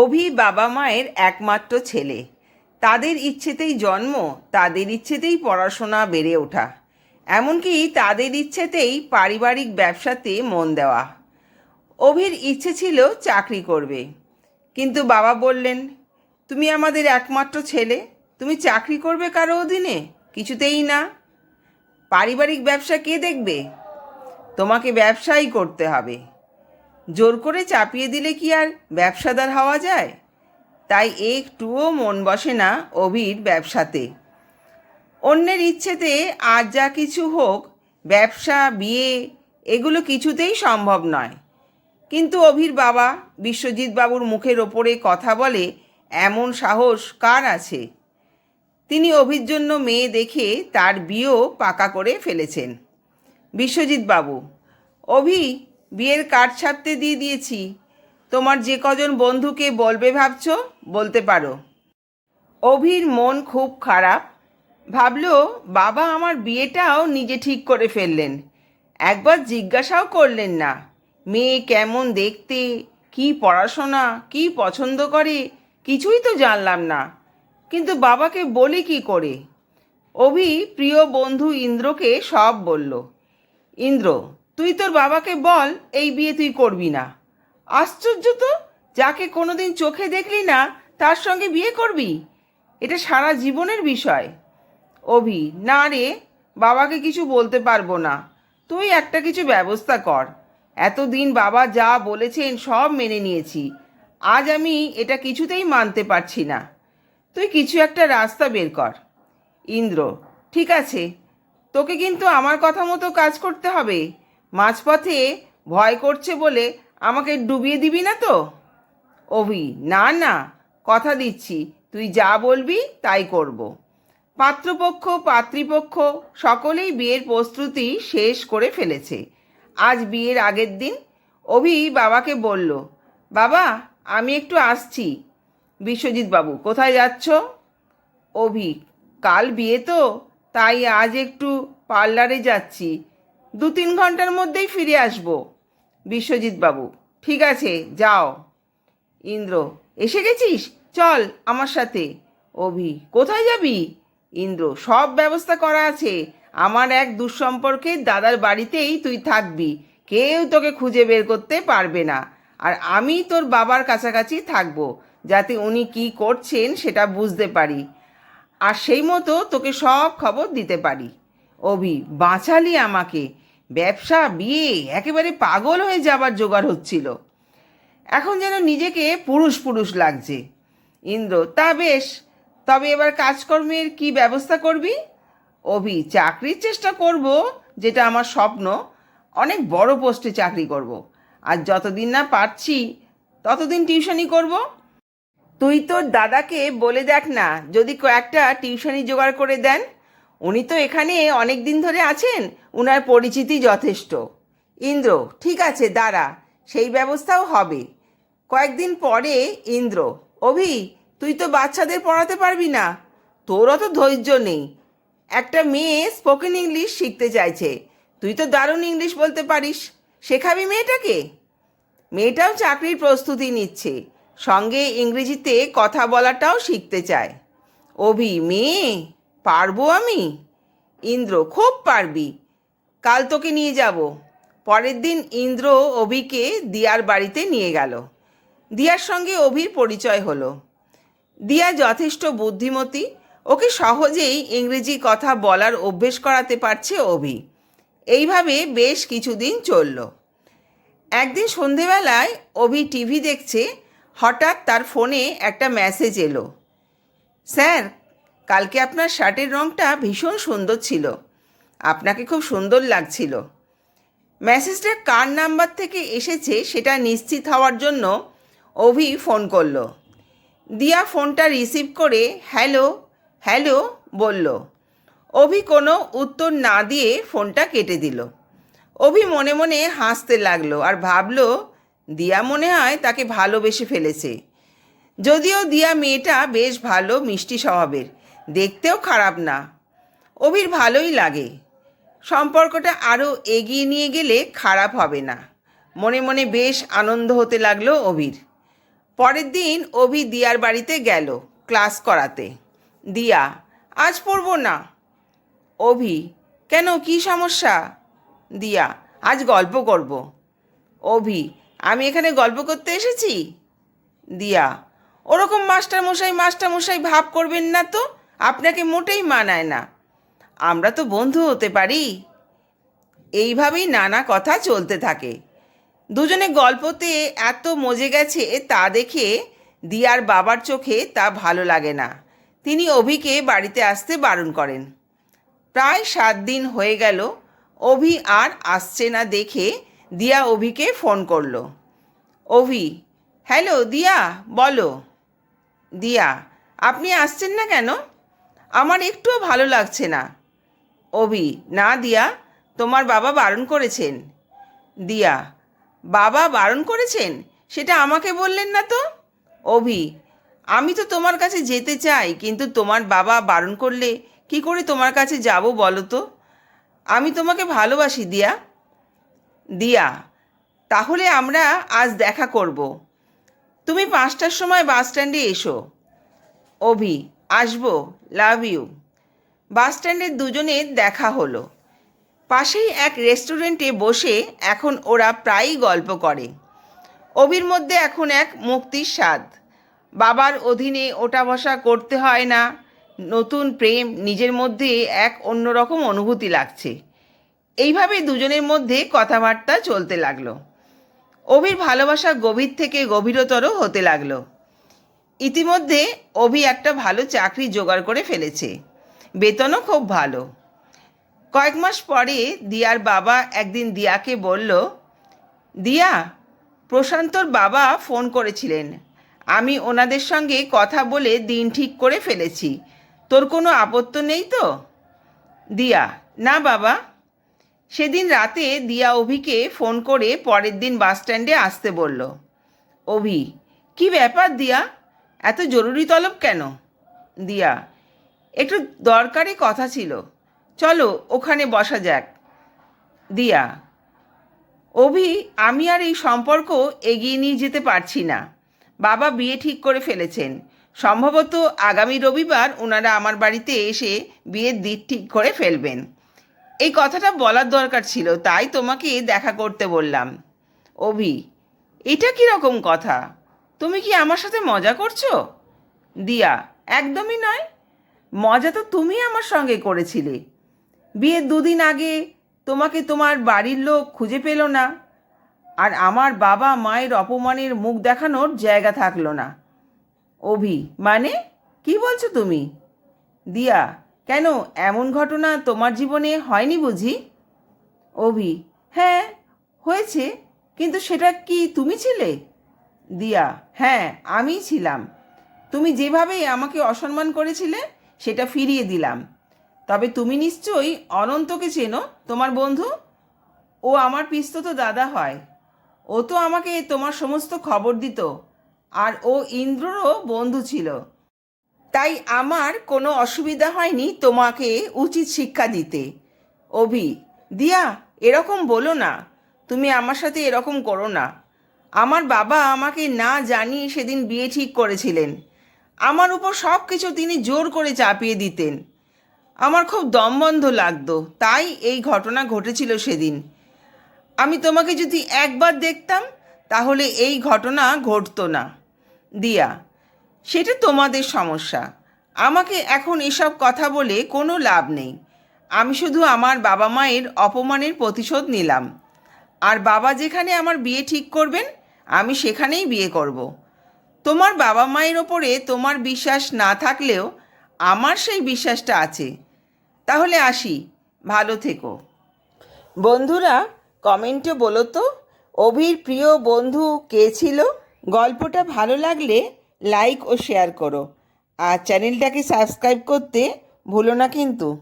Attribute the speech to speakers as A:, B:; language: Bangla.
A: অভি বাবা মায়ের একমাত্র ছেলে। তাদের ইচ্ছেতেই জন্ম, তাদের ইচ্ছেতেই পড়াশোনা বেড়ে ওঠা। এমনকি তাদের ইচ্ছেতেই পারিবারিক ব্যবসাতে মন দেওয়া। অভির ইচ্ছে ছিল চাকরি করবে। কিন্তু বাবা বললেন, তুমি আমাদের একমাত্র ছেলে, তুমি চাকরি করবে কারও অধীনে? কিছুতেই না। পারিবারিক ব্যবসা কে দেখবে? তোমাকে ব্যবসাই করতে হবে। জোর করে চাপিয়ে দিলে কি আর ব্যবসাদার হওয়া যায়? তাই একটুও মন বসে না অভির ব্যবসাতে। অন্যের ইচ্ছেতে আর যা কিছু হোক, ব্যবসা, বিয়ে, এগুলো কিছুতেই সম্ভব নয়। কিন্তু অভির বাবা বিশ্বজিৎ বাবুর মুখের ওপরে কথা বলে এমন সাহস কার আছে? তিনি অভির জন্য মেয়ে দেখে তার বিয়েও পাকা করে ফেলেছেন। বিশ্বজিৎ বাবু অভি বিয়ের কার্ড ছাপতে দিয়ে দিয়েছি। তোমার যে কজন বন্ধুকে বলবে ভাবছ? বলতে পারো। অভির মন খুব খারাপ। ভাবল, বাবা আমার বিয়েটাও নিজে ঠিক করে ফেললেন। একবার জিজ্ঞাসাও করলেন না। মেয়ে কেমন দেখতে, কি পড়াশোনা, কি পছন্দ করে, কিছুই তো জানলাম না। কিন্তু বাবাকে বলি কি করে? অভি প্রিয় বন্ধু ইন্দ্রকে সব বলল। ইন্দ্র তুই তোর বাবাকে বল, এই বিয়ে তুই করবি না। আশ্চর্য তো, যাকে কোনোদিন চোখে দেখলি না, তার সঙ্গে বিয়ে করবি? এটা সারা জীবনের বিষয়। অভি, না রে, বাবাকে কিছু বলতে পারব না। তুই একটা কিছু ব্যবস্থা কর। এতদিন বাবা যা বলেছেন, সব মেনে নিয়েছি। আজ আমি এটা কিছুতেই মানতে পারছি না। তুই কিছু একটা রাস্তা বের কর। ইন্দ্র, ঠিক আছে, তোকে কিন্তু আমার কথা মতো কাজ করতে হবে। মাঝপথে ভয় করছে বলে আমাকে ডুবিয়ে দিবি না তো? অভি, না না, কথা দিচ্ছি, তুই যা বলবি তাই করব। পাত্রপক্ষ, পাত্রীপক্ষ সকলেই বিয়ের প্রস্তুতি শেষ করে ফেলেছে। আজ বিয়ের আগের দিন অভি বাবাকে বলল, বাবা, আমি একটু আসছি। বিশ্বজিৎ বাবু, কোথায় যাচ্ছ? অভি, কাল বিয়ে তো, তাই আজ একটু পার্লারে যাচ্ছি। দু তিন ঘণ্টার মধ্যেই ফিরে আসব। বিশ্বজিৎ বাবু, ঠিক আছে, যাও। ইন্দ্র, এসে গেছিস? চল আমার সাথে। অভি, কোথায় যাবি? ইন্দ্র, সব ব্যবস্থা করা আছে। আমার এক দুঃসম্পর্কে দাদার বাড়িতেই তুই থাকবি। কেউ তোকে খুঁজে বের করতে পারবে না। আর আমি তোর বাবার কাছাকাছি থাকব, যাতে উনি কি করছেন সেটা বুঝতে পারি। আর সেই মতো তোকে সব খবর দিতে পারি। অভি, বাঁচালি আমাকে। ব্যবসা, বিয়ে, একেবারে পাগল হয়ে যাবার জোগাড় হচ্ছিল। এখন যেন নিজেকে পুরুষ পুরুষ লাগছে। ইন্দ্র, তা বেশ, তবে এবার কাজকর্মের কি ব্যবস্থা করবি? অভি, চাকরির চেষ্টা করব, যেটা আমার স্বপ্ন। অনেক বড় পোস্টে চাকরি করব। আর যতদিন না পারছি, ততদিন টিউশনি করব। তুই তোর দাদাকে বলে দেখ না, যদি কয়েকটা টিউশনি জোগাড় করে দেন। উনি তো এখানে অনেক দিন ধরে আছেন, উনার পরিচিতি যথেষ্ট। ইন্দ্র, ঠিক আছে, দাঁড়া, সেই ব্যবস্থাও হবে। কয়েকদিন পরে, ইন্দ্র, অভি, তুই তো বাচ্চাদের পড়াতে পারবি না। তোর অত ধৈর্য নেই। একটা মেয়ে স্পোকেন ইংলিশ শিখতে চাইছে। তুই তো দারুণ ইংলিশ বলতে পারিস। শেখাবি মেয়েটাকে? মেয়েটাও চাকরির প্রস্তুতি নিচ্ছে। সঙ্গে ইংরেজিতে কথা বলাটাও শিখতে চায়। অভি, মেয়ে? পারব আমি? ইন্দ্র, খুব পারবি। কাল তোকে নিয়ে যাব। পরের দিন ইন্দ্র অভিকে দিয়ার বাড়িতে নিয়ে গেল। দিয়ার সঙ্গে অভির পরিচয় হলো। দিয়া যথেষ্ট বুদ্ধিমতী। ওকে সহজেই ইংরেজি কথা বলার অভ্যেস করাতে পারছে অভি। এইভাবে বেশ কিছুদিন চলল। একদিন সন্ধেবেলায় অভি টিভি দেখছে, হঠাৎ তার ফোনে একটা মেসেজ এলো। স্যার কালকে আপনার শার্টের রঙটা ভীষণ সুন্দর ছিল। আপনাকে খুব সুন্দর লাগছিল। মেসেজটা কার নাম্বার থেকে এসেছে সেটা নিশ্চিত হওয়ার জন্য অভি ফোন করল। দিয়া ফোনটা রিসিভ করে হ্যালো হ্যালো বলল। অভি কোনো উত্তর না দিয়ে ফোনটা কেটে দিল। অভি মনে মনে হাসতে লাগল আর ভাবলো, দিয়া মনে হয় তাকে ভালোবেসে ফেলেছে। যদিও দিয়া মেয়েটা বেশ ভালো মিষ্টি স্বভাবের। দেখতেও খারাপ না। অভির ভালোই লাগে। সম্পর্কটা আরও এগিয়ে নিয়ে গেলে খারাপ হবে না। মনে মনে বেশ আনন্দ হতে লাগল অভির। পরের দিন অভি দিয়ার বাড়িতে গেল ক্লাস করাতে। দিয়া, আজ পড়ব না। অভি, কেন? কি সমস্যা? দিয়া, আজ গল্প করব। অভি, আমি এখানে গল্প করতে এসেছি? দিয়া, ওরকম মাস্টার মশাই মাস্টার মশাই ভাব করবেন না তো? আপনাকে মোটেই মানায় না। আমরা তো বন্ধু হতে পারি। এইভাবেই নানা কথা চলতে থাকে। দুজনে গল্পতে এত মজে গেছে তা দেখে দিয়ার বাবার চোখে তা ভালো লাগে না। তিনি অভিকে বাড়িতে আসতে বারণ করেন। প্রায় সাত দিন হয়ে গেল, অভি আর আসছে না দেখে দিয়া অভিকে ফোন করল। অভি, হ্যালো, দিয়া, বলো। দিয়া, আপনি আসছেন না কেন? আমার একটুও ভালো লাগছে না। অভি না দিয়া, তোমার বাবা বারণ করেছেন। দিয়া, বাবা বারণ করেছেন? সেটা আমাকে বললেন না তো? অভি আমি তো তোমার কাছে যেতে চাই, কিন্তু তোমার বাবা বারণ করলে কি করে তোমার কাছে যাব বলো তো? আমি তোমাকে ভালোবাসি, দিয়া। দিয়া, তাহলে আমরা আজ দেখা করব। তুমি পাঁচটার সময় বাস স্ট্যান্ডে এসো। অভি আসব, লাভ ইউ। বাস স্ট্যান্ডে দুজনের দেখা হলো। পাশেই এক রেস্টুরেন্টে বসে এখন ওরা প্রায়ই গল্প করে। অভির মধ্যে এখন এক মুক্তির স্বাদ। বাবার অধীনে ওটা বসা করতে হয় না। নতুন প্রেম নিজের মধ্যে এক অন্যরকম অনুভূতি লাগছে। এইভাবে দুজনের মধ্যে কথাবার্তা চলতে লাগল। অভির ভালোবাসা গভীর থেকে গভীরতর হতে লাগল। ইতিমধ্যে অভি একটা ভালো চাকরি জোগাড় করে ফেলেছে। বেতনও খুব ভালো। কয়েক মাস পরে দিয়ার বাবা একদিন দিয়াকে বলল, দিয়া, প্রশান্তর বাবা ফোন করেছিলেন। আমি ওনাদের সঙ্গে কথা বলে দিন ঠিক করে ফেলেছি। তোর কোনো আপত্তি নেই তো? দিয়া, না বাবা। সেদিন রাতে দিয়া অভিকে ফোন করে পরের দিন বাস স্ট্যান্ডে আসতে বলল, অভি, কি ব্যাপার দিয়া? এত জরুরি তলব কেন? দিয়া, একটু দরকারি কথা ছিল। চলো, ওখানে বসা যাক। দিয়া, অভি, আমি আর এই সম্পর্ক এগিয়ে নিয়ে যেতে পারছি না। বাবা বিয়ে ঠিক করে ফেলেছেন। সম্ভবত আগামী রবিবার ওনারা আমার বাড়িতে এসে বিয়ের দিক ঠিক করে ফেলবেন। এই কথাটা বলার দরকার ছিল, তাই তোমাকে দেখা করতে বললাম। অভি, এটা কীরকম কথা? তুমি কি আমার সাথে মজা করছ? দিয়া, একদমই নয়। মজা তো তুমি আমার সঙ্গে করেছিলে। বিয়ের দুদিন আগে তোমাকে তোমার বাড়ির লোক খুঁজে পেল না। আর আমার বাবা মায়ের অপমানের মুখ দেখানোর জায়গা থাকল না। অভি মানে? কি বলছো তুমি? দিয়া, কেন এমন ঘটনা তোমার জীবনে হয়নি বুঝি? অভি হ্যাঁ হয়েছে, কিন্তু সেটা কি তুমি ছিলে? দিয়া। হ্যাঁ আমিই ছিলাম। তুমি যেভাবে আমাকে অসম্মান করেছিলে, সেটা ফিরিয়ে দিলাম। তবে তুমি নিশ্চয়ই অনন্তকে চেনো, তোমার বন্ধু? ও আমার পিস্তত দাদা হয়। ও তো আমাকে তোমার সমস্ত খবর দিত, আর ও ইন্দ্ররও বন্ধু ছিল। তাই আমার কোনো অসুবিধা হয়নি তোমাকে উচিত শিক্ষা দিতে। অভি, দিয়া, এরকম বলো না। তুমি আমার সাথে এরকম করো না। আমার বাবা আমাকে না জানিয়ে সেদিন বিয়ে ঠিক করেছিলেন। আমার উপর সব কিছু তিনি জোর করে চাপিয়ে দিতেন। আমার খুব দমবন্ধ লাগতো, তাই এই ঘটনা ঘটেছিল সেদিন। আমি তোমাকে যদি একবার দেখতাম, তাহলে এই ঘটনা ঘটতো না। দিয়া, সেটা তোমাদের সমস্যা। আমাকে এখন এসব কথা বলে কোনো লাভ নেই। আমি শুধু আমার বাবা মায়ের অপমানের প্রতিশোধ নিলাম। আর বাবা যেখানে আমার বিয়ে ঠিক করবেন আমি সেখানেই বিয়ে করব। তোমার বাবা মায়ের ওপরে তোমার বিশ্বাস না থাকলেও আমার সেই বিশ্বাসটা আছে। তাহলে আসি, ভালো থেকো। বন্ধুরা, কমেন্টে বলো তো, অভির প্রিয় বন্ধু কে ছিল? গল্পটা ভালো লাগলে লাইক ও শেয়ার করো। আর চ্যানেলটাকে সাবস্ক্রাইব করতে ভুলো না কিন্তু।